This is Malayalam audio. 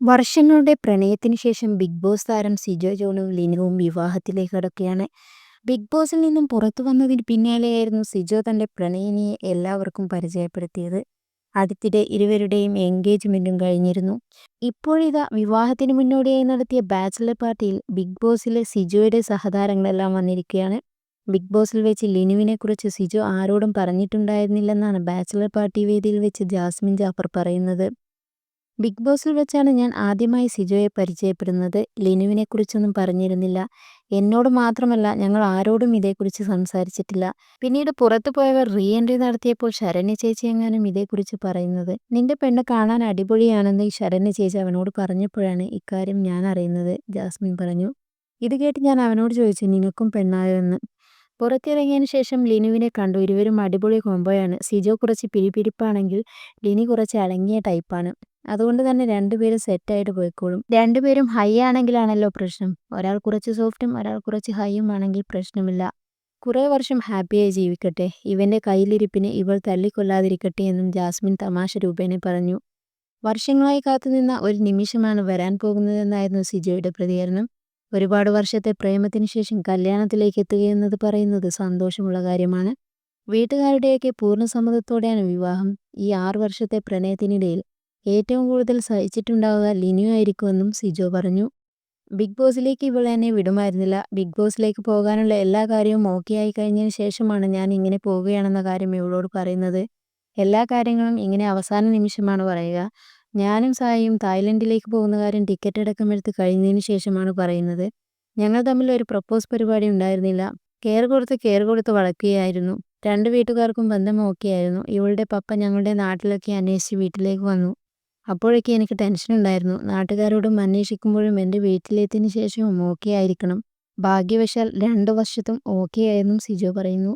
വർഷങ്ങളുടെ പ്രണയത്തിന് ശേഷം ബിഗ് ബോസ് താരം സിജോ ജോണും ലിനുവും വിവാഹത്തിലേക്ക് കടക്കുകയാണ്. ബിഗ് ബോസിൽ നിന്നും പുറത്തു വന്നതിന് പിന്നാലെയായിരുന്നു സിജോ തന്റെ പ്രണയിനിയെ എല്ലാവർക്കും പരിചയപ്പെടുത്തിയത്. അടുത്തിടെ ഇരുവരുടെയും എൻഗേജ്മെന്റും കഴിഞ്ഞിരുന്നു. ഇപ്പോഴിതാ വിവാഹത്തിന് മുന്നോടിയായി നടത്തിയ ബാച്ചലർ പാർട്ടിയിൽ ബിഗ് ബോസിലെ സിജോയുടെ സഹതാരങ്ങളെല്ലാം വന്നിരിക്കുകയാണ്. ബിഗ് ബോസിൽ വെച്ച് ലിനുവിനെ കുറിച്ച് സിജോ ആരോടും പറഞ്ഞിട്ടുണ്ടായിരുന്നില്ലെന്നാണ് ബാച്ചലർ പാർട്ടി വേദിയിൽ വെച്ച് ജാസ്മിൻ ജാഫർ പറയുന്നത്. ബിഗ് ബോസിൽ വെച്ചാണ് ഞാൻ ആദ്യമായി സിജോയെ പരിചയപ്പെടുന്നത്. ലിനുവിനെ കുറിച്ചൊന്നും പറഞ്ഞിരുന്നില്ല. എന്നോട് മാത്രമല്ല ഞങ്ങൾ ആരോടും ഇതേക്കുറിച്ച് സംസാരിച്ചിട്ടില്ല. പിന്നീട് പുറത്തു പോയവർ റീ എൻട്രി നടത്തിയപ്പോൾ ശരണ്യ ചേച്ചി എങ്ങാനും ഇതേക്കുറിച്ച് പറയുന്നത്. നിന്റെ പെണ്ണ് കാണാൻ അടിപൊളിയാണെന്ന് ഈ ശരണ്യ ചേച്ചി അവനോട് പറഞ്ഞപ്പോഴാണ് ഇക്കാര്യം ഞാൻ അറിയുന്നത് ജാസ്മിൻ പറഞ്ഞു. ഇത് കേട്ട് ഞാൻ അവനോട് ചോദിച്ചു നിനക്കും പെണ്ണായോ? എന്ന്. പുറത്തിറങ്ങിയതിന് ശേഷം ലിനുവിനെ കണ്ടു. ഇരുവരും അടിപൊളി കോമ്പോയാണ് സിജോ കുറച്ച് പിരിപിരിപ്പാണെങ്കിൽ ലിനി കുറച്ച് അടങ്ങിയ ടൈപ്പാണ്. അതുകൊണ്ട് തന്നെ രണ്ടുപേരും സെറ്റായിട്ട് പോയിക്കോളും. രണ്ടുപേരും ഹൈ ആണെങ്കിലാണല്ലോ പ്രശ്നം. ഒരാൾ കുറച്ച് സോഫ്റ്റും ഒരാൾ കുറച്ച് ഹൈയും ആണെങ്കിൽ പ്രശ്നമില്ല. കുറേ വർഷം ഹാപ്പിയായി ജീവിക്കട്ടെ. ഇവന്റെ കയ്യിലിരിപ്പിന് ഇവൾ തല്ലിക്കൊല്ലാതിരിക്കട്ടെ എന്നും ജാസ്മിൻ തമാശ രൂപേണ പറഞ്ഞു. വർഷങ്ങളായി കാത്തുനിന്ന ഒരു നിമിഷമാണ് വരാൻ പോകുന്നതെന്നായിരുന്നു സിജോയുടെ പ്രതികരണം. ഒരുപാട് വർഷത്തെ പ്രേമത്തിന് ശേഷം കല്യാണത്തിലേക്ക് എത്തുകയെന്നത് പറയുന്നത് സന്തോഷമുള്ള കാര്യമാണ്. വീട്ടുകാരുടെയൊക്കെ പൂർണ സമ്മതത്തോടെയാണ് വിവാഹം. ഈ ആറു വർഷത്തെ പ്രണയത്തിനിടയിൽ ഏറ്റവും കൂടുതൽ സഹിച്ചിട്ടുണ്ടാവുക ലിനു ആയിരിക്കുമെന്നും സിജോ പറഞ്ഞു. ബിഗ് ബോസിലേക്ക് ഇവൾ എന്നെ വിടുമായിരുന്നില്ല. ബിഗ് ബോസിലേക്ക് പോകാനുള്ള എല്ലാ കാര്യവും ഓക്കെ ആയി കഴിഞ്ഞതിന് ശേഷമാണ് ഞാൻ ഇങ്ങനെ പോവുകയാണെന്ന കാര്യം ഇവളോട് പറയുന്നത്. എല്ലാ കാര്യങ്ങളും ഇങ്ങനെ അവസാന നിമിഷമാണ് പറയുക. ഞാനും സായിയും തായ്ലൻഡിലേക്ക് പോകുന്ന കാര്യം ടിക്കറ്റ് അടക്കം എടുത്ത് കഴിഞ്ഞതിന് ശേഷമാണ് പറയുന്നത്. ഞങ്ങൾ തമ്മിൽ ഒരു പ്രപ്പോസ് പരിപാടി ഉണ്ടായിരുന്നില്ല. കെയർ കൊടുത്ത് കെയർ കൊടുത്ത് വളർത്തുകയായിരുന്നു രണ്ട് വീട്ടുകാർക്കും ബന്ധം ഓക്കെ ആയിരുന്നു. ഇവളുടെ പപ്പ ഞങ്ങളുടെ നാട്ടിലൊക്കെ അന്വേഷിച്ച് വീട്ടിലേക്ക് വന്നു. അപ്പോഴൊക്കെ എനിക്ക് ടെൻഷൻ ഉണ്ടായിരുന്നു. നാട്ടുകാരോടും അന്വേഷിക്കുമ്പോഴും എന്റെ വീട്ടിലെത്തിയതിന് ശേഷവും ഓക്കെ ആയിരിക്കണം. ഭാഗ്യവശാൽ രണ്ട് വർഷത്തും ഓക്കെ ആയെന്നും സിജോ പറയുന്നു.